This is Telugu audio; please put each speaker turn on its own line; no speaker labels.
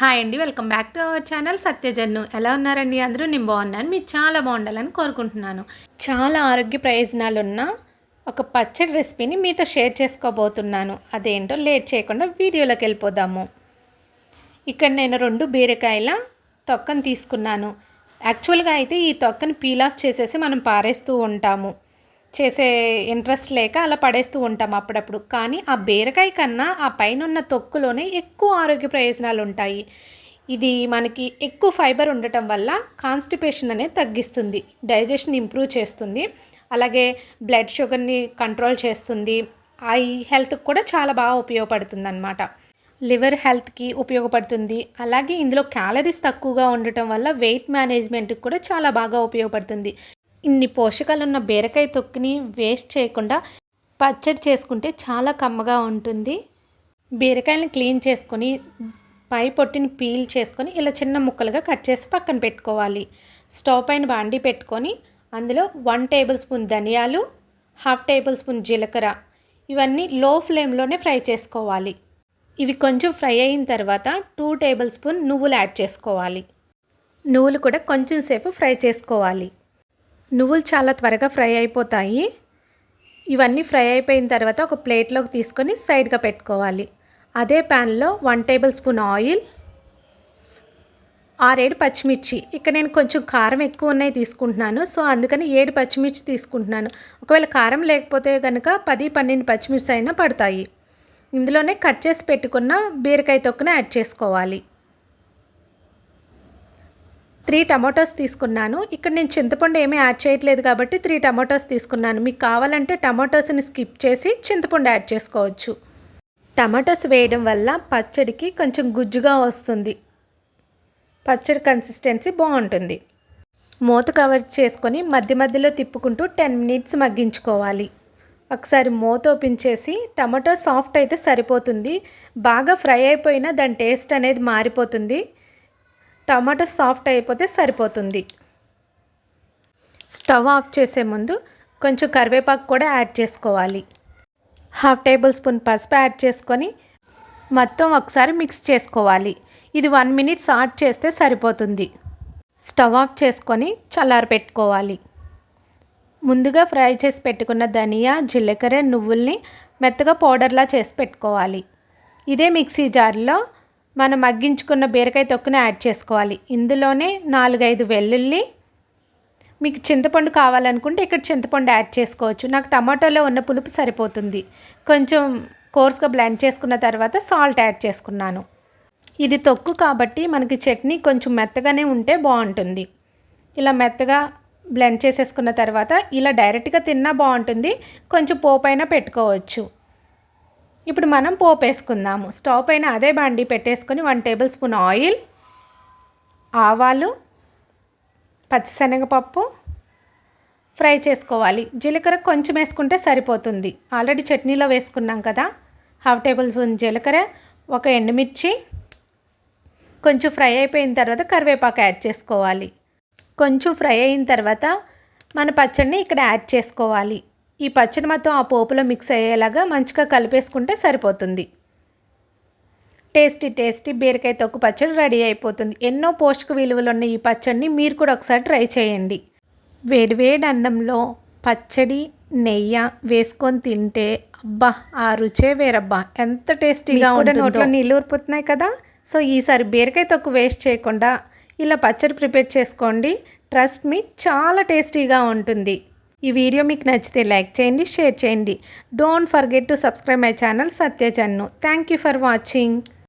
హాయ్ అండి welcome back to our channel సత్యజన్ను. ఎలా ఉన్నారండి అందరూ? నేను బాగున్నాను. మీరు చాలా బాగుండాలని కోరుకుంటున్నాను. చాలా ఆరోగ్య ప్రయోజనాలు ఉన్న ఒక పచ్చడి రెసిపీని మీతో షేర్ చేసుకోబోతున్నాను. అదేంటో లేట్ చేయకుండా వీడియోలోకి వెళ్ళిపోదాము. ఇక్కడ నేను రెండు బీరకాయల తొక్కను తీసుకున్నాను. యాక్చువల్గా అయితే ఈ తొక్కని పీల్ ఆఫ్ చేసేసి మనం పారేస్తూ ఉంటాము. చేసే ఇంట్రెస్ట్ లేక అలా పడేస్తూ ఉంటాం అప్పుడప్పుడు. కానీ ఆ బీరకాయ కన్నా ఆ పైన ఉన్న తొక్కులోనే ఎక్కువ ఆరోగ్య ప్రయోజనాలు ఉంటాయి. ఇది మనకి ఎక్కువ ఫైబర్ ఉండటం వల్ల కాన్స్టిపేషన్ అనేది తగ్గిస్తుంది. డైజెషన్ ఇంప్రూవ్ చేస్తుంది. అలాగే బ్లడ్ షుగర్ని కంట్రోల్ చేస్తుంది. ఐ హెల్త్కి కూడా చాలా బాగా ఉపయోగపడుతుంది అనమాట లివర్ హెల్త్కి ఉపయోగపడుతుంది. అలాగే ఇందులో క్యాలరీస్ తక్కువగా ఉండటం వల్ల వెయిట్ మేనేజ్మెంట్కి కూడా చాలా బాగా ఉపయోగపడుతుంది. ఇన్ని పోషకాలు ఉన్న బీరకాయ తొక్కుని వేస్ట్ చేయకుండా పచ్చడి చేసుకుంటే చాలా కమ్మగా ఉంటుంది. బీరకాయలను క్లీన్ చేసుకొని పై పొట్టిని పీల్ చేసుకొని ఇలా చిన్న ముక్కలుగా కట్ చేసి పక్కన పెట్టుకోవాలి. స్టవ్ పైన బాండి పెట్టుకొని అందులో వన్ టేబుల్ స్పూన్ ధనియాలు హాఫ్ టేబుల్ స్పూన్ జీలకర్ర ఇవన్నీ లో ఫ్లేమ్లోనే ఫ్రై చేసుకోవాలి. ఇవి కొంచెం ఫ్రై అయిన తర్వాత టూ టేబుల్ స్పూన్ నువ్వులు యాడ్ చేసుకోవాలి. నువ్వులు కూడా కొంచెం సేపు ఫ్రై చేసుకోవాలి. నువ్వులు చాలా త్వరగా ఫ్రై అయిపోతాయి. ఇవన్నీ ఫ్రై అయిపోయిన తర్వాత ఒక ప్లేట్లోకి తీసుకొని సైడ్గా పెట్టుకోవాలి. అదే ప్యాన్లో వన్ టేబుల్ స్పూన్ ఆయిల్ ఆరేడు పచ్చిమిర్చి. ఇక్కడ నేను కొంచెం కారం ఎక్కువ ఉన్నాయి తీసుకుంటున్నాను. సో అందుకని ఏడు పచ్చిమిర్చి తీసుకుంటున్నాను. ఒకవేళ కారం లేకపోతే కనుక పది పన్నెండు పచ్చిమిర్చి అయినా పడతాయి. ఇందులోనే కట్ చేసి పెట్టుకున్న బీరకాయ తొక్కున యాడ్ చేసుకోవాలి. త్రీ టమాటోస్ తీసుకున్నాను. ఇక్కడ నేను చింతపండు ఏమీ యాడ్ చేయట్లేదు కాబట్టి త్రీ టమాటోస్ తీసుకున్నాను. మీకు కావాలంటే టమాటోస్ని స్కిప్ చేసి చింతపండు యాడ్ చేసుకోవచ్చు. టమాటోస్ వేయడం వల్ల పచ్చడికి కొంచెం గుజ్జుగా వస్తుంది. పచ్చడి కన్సిస్టెన్సీ బాగుంటుంది. మూత కవర్ చేసుకొని మధ్య మధ్యలో తిప్పుకుంటూ టెన్ మినిట్స్ మగ్గించుకోవాలి. ఒకసారి మూత ఓపెన్ చేసి టమాటో సాఫ్ట్ అయితే సరిపోతుంది. బాగా ఫ్రై అయిపోయినా దాని టేస్ట్ అనేది మారిపోతుంది. టమాటో సాఫ్ట్ అయిపోతే సరిపోతుంది. స్టవ్ ఆఫ్ చేసే ముందు కొంచెం కరివేపాకు కూడా యాడ్ చేసుకోవాలి. హాఫ్ టేబుల్ స్పూన్ పసుపు యాడ్ చేసుకొని మొత్తం ఒకసారి మిక్స్ చేసుకోవాలి. ఇది వన్ మినిట్ సాట్ చేస్తే సరిపోతుంది. స్టవ్ ఆఫ్ చేసుకొని చల్లారి పెట్టుకోవాలి. ముందుగా ఫ్రై చేసి పెట్టుకున్న ధనియా జీలకర్ర నువ్వుల్ని మెత్తగా పౌడర్లా చేసి పెట్టుకోవాలి. ఇదే మిక్సీ జార్లో మనం మగ్గించుకున్న బీరకాయ తొక్కుని యాడ్ చేసుకోవాలి. ఇందులోనే నాలుగైదు వెల్లుల్లి మీకు చింతపండు కావాలనుకుంటే ఇక్కడ చింతపండు యాడ్ చేసుకోవచ్చు. నాకు టమాటోలో ఉన్న పులుపు సరిపోతుంది. కొంచెం కోర్స్గా బ్లెండ్ చేసుకున్న తర్వాత సాల్ట్ యాడ్ చేసుకున్నాను. ఇది తొక్కు కాబట్టి మనకి చట్నీ కొంచెం మెత్తగానే ఉంటే బాగుంటుంది. ఇలా మెత్తగా బ్లెండ్ చేసేసుకున్న తర్వాత ఇలా డైరెక్ట్గా తిన్నా బాగుంటుంది. కొంచెం పోపైనా పెట్టుకోవచ్చు. ఇప్పుడు మనం పోపు వేసుకుందాము స్టవ్ పైన అదే బండి పెట్టేసుకొని వన్ టేబుల్ స్పూన్ ఆయిల్ ఆవాలు పచ్చిశనగపప్పు ఫ్రై చేసుకోవాలి. జీలకర్ర కొంచెం వేసుకుంటే సరిపోతుంది. ఆల్రెడీ చట్నీలో వేసుకున్నాం కదా. హాఫ్ టేబుల్ స్పూన్ జీలకర్ర ఒక ఎండుమిర్చి కొంచెం ఫ్రై అయిపోయిన తర్వాత కరివేపాకు యాడ్ చేసుకోవాలి. కొంచెం ఫ్రై అయిన తర్వాత మన పచ్చడిని ఇక్కడ యాడ్ చేసుకోవాలి. ఈ పచ్చడి మొత్తం ఆ పోపులో మిక్స్ అయ్యేలాగా మంచిగా కలిపేసుకుంటే సరిపోతుంది. టేస్టీ టేస్టీ బీరకాయ తొక్కు పచ్చడి రెడీ అయిపోతుంది. ఎన్నో పోషక విలువలు ఉన్న ఈ పచ్చడిని మీరు కూడా ఒకసారి ట్రై చేయండి. వేడివేడి అన్నంలో పచ్చడి నెయ్యి వేసుకొని తింటే అబ్బా ఆ రుచే వేరబ్బా. ఎంత టేస్టీగా ఉంటే నోట్లో నీళ్ళు ఊరిపోతున్నాయి కదా? సో ఈసారి బీరకాయ తొక్కు వేస్ట్ చేయకుండా ఇలా పచ్చడి ప్రిపేర్ చేసుకోండి. ట్రస్ట్ మీ చాలా టేస్టీగా ఉంటుంది. ఈ వీడియో మీకు నచ్చితే లైక్ చేయండి షేర్ చేయండి. Don't forget to subscribe my channel సత్యచన్ను thank you for watching